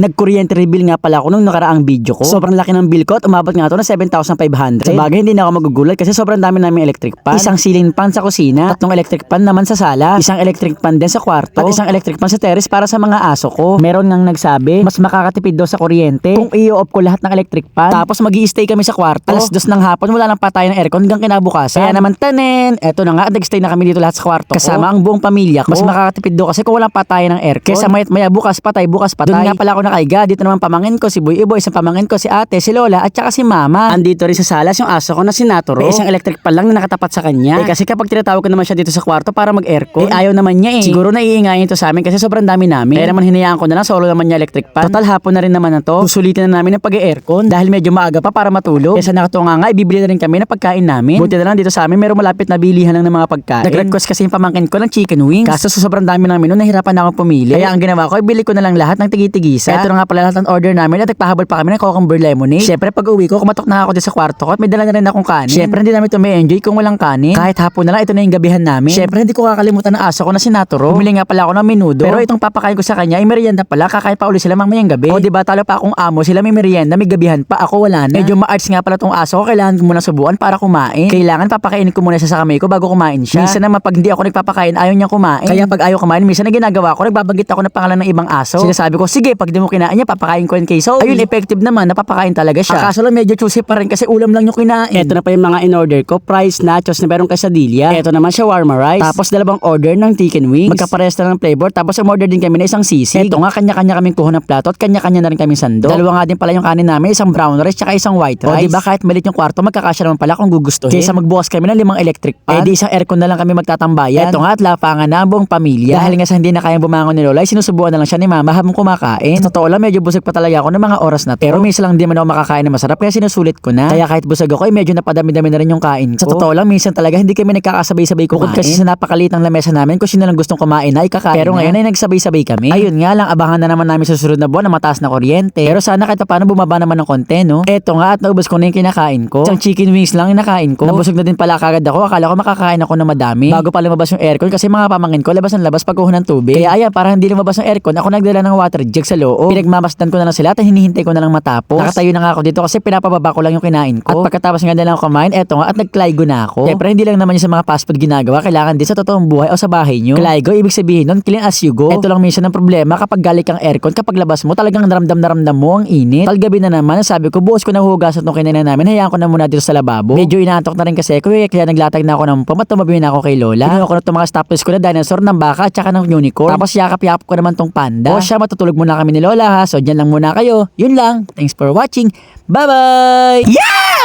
Nag-kuryente rebill nga pala ako nung nakaraang video ko. Sobrang laki ng bill ko at umabot nga to na 7,500. Sa bagay, hindi na ako magugulat kasi sobrang dami namin electric pan. Isang ceiling fan sa kusina, tatlong electric pan naman sa sala, isang electric pan din sa kwarto, at isang electric pan sa terrace para sa mga aso ko. Meron ngang nagsabi, mas makakatipid daw sa kuryente kung i-off ko lahat ng electric pan. Tapos mag stay kami sa kwarto. Alas dos ng hapon, wala nang patay ng aircon hanggang kinabukasan. Kaya naman tanen, eto na nga, nag-stay na kami dito lahat sa kwarto Kasama ang buong pamilya ko. Mas makakatipid daw kasi kung walang patay ng aircon. Kesa mayat maya bukas patay, bukas patay. Doon nga pala ako nakaiga. Dito naman pamangin ko, si Boy Iboy, isang pamangin ko, si ate, si Lola, at saka si Mama. Andito rin sa salas yung aso ko na si Naturo. Eh, isang electric pan lang na nakatapat sa kanya. Eh, kasi kapag tinatawag ko naman siya dito sa kwarto para mag-aircon, eh, ayaw naman niya eh. Siguro naiingayin ito sa amin kasi sobrang dami namin. Kaya naman hinayaan ko na lang, solo naman niya electric pan. Total hapon na rin naman na to. Susulitin na namin ng pag-aircon dahil medyo maaga pa para matulog. Kaya sa nakatuwa nga, ibibili na rin kami ng pagkain namin. Buti na lang dito sa amin, meron malapit na bilihan lang ng mga pagkain. Nag-request kasi yung pamangkin ko ng chicken wings. Kaso sa sobrang dami namin nun, nahirapan na akong pumili. Kaya ang ginawa ko, ibili ko na lang lahat ng tigi-tigisa. Ito na nga pala lahat ng order namin at nagpahabol pa kami ng cucumber lemonade. Siyempre pag uwi ko, kumatok na ako din sa kwarto ko at may dala na rin akong kanin. Siyempre hindi namin ito may enjoy kung walang kanin. Kahit hapon na lang, ito na yung gabihan namin. Siyempre hindi ko kakalimutan ng aso ko na si. Bumili nga pala ako ng menudo. Pero itong papakain ko sa kanya ay merienda pala. Kakain pa uli sila mamayang gabi. O di ba talo pa akong amo, sila may merienda, may gabihan pa. Ako wala na. Medyo ma-arts nga pala tong aso ko. Kailangan ko muna subuan para kumain. Kailangan papakainin ko muna siya sa kamay ko bago kumain siya. Minsan naman pag hindi ako nagpapakain, ayaw niya kumain. Kaya pag ayaw kumain, minsan na ginagawa ko, nagbabanggit ako ng pangalan ng ibang aso. Sinasabi ko, sige, pag mo kinain niya, papakain ko yan kay. Ayun, effective naman, napapakain talaga siya. Kaso lang medyo choosy pa rin kasi ulam lang yung kinain. Ito na pa yung mga in-order ko, fries, nachos na merong quesadilla. Ito naman shawarma rice. Tapos dalawang order ng chicken wings. Magkapares na ng flavor. Tapos umorder din kami na isang sisig. Ito nga, kanya-kanya kaming kuha ng plato at kanya-kanya na rin kaming sando. Dalawa nga din pala yung kanin namin, isang brown rice tsaka isang white rice. O diba kahit malit yung kwarto, magkakasya naman pala kung gugustuhin. Kaysa magbukas kami ng limang electric pan. Eh di isang aircon na lang kami magtatambayan. Ito nga at lapangan na ang buong pamilya. Dahil nga sa hindi na kayang bumangon ni Lola, sinusubuan na lang siya ni Mama habang kumakain. Totoo lang, medyo busog pa talaga ako ng mga oras na to. Pero minsan lang di man ako makakain na masarap kaya sinusulit ko na. Kaya kahit busog ako, ay medyo napadami-dami na rin yung kain ko. Sa totoo lang, minsan talaga hindi kami nagkakasabay-sabay kumain. Bukod kasi sa napakaliit ng lamesa namin, kung sino lang gustong kumain na, ay kakain Pero ngayon ay nagsabay-sabay kami. Ayun nga lang, abangan na naman namin sa susunod na buwan na mataas na kuryente. Pero sana kahit paano bumaba naman ng konti, no? Eto nga at naubos ko na yung kinakain ko. Isang chicken wings lang yung nakain ko. Nabusog na din pala kagad ako. Akala ko makakain ako na madami. Bago pa lumabas yung aircon kasi mga pamangkin ko labas ng labas pag ng tubig. Kaya ayan, para hindi lumabas yung aircon, ako nagdala ng water jug sa loob. Pinagmamasdan ko na lang sila at hinihintay ko na lang matapos. Nakatayo na nga ako dito kasi pinapababa ko lang yung kinain ko. At pagkatapos nga na lang ako kumain, eto nga at nagklaygo na ako. Siyempre hindi lang naman yung sa mga fast food ginagawa, kailangan din sa totoong buhay o sa bahay nyo. Klaygo, ibig sabihin nun, clean as you go. Ito lang minsan ang problema kapag galit kang aircon, kapag labas mo, talagang naramdam na ramdam mo ang init. Talgabi na naman, sabi ko, buhos ko na hugasan itong kinain namin, hayaan ko na muna dito sa lababo. Medyo inaantok na rin kasi ako, eh, kaya naglatag na ako ng pumat, tumabi na ako kay Lola. Kinuha ko na itong mga staples ko na dinosaur ng baka at saka ng unicorn. Tapos yakap-yakap ko naman tong panda. O siya, matutulog muna kami ni Lola ha, so dyan lang muna kayo. Yun lang. Thanks for watching. Bye-bye! Yeah!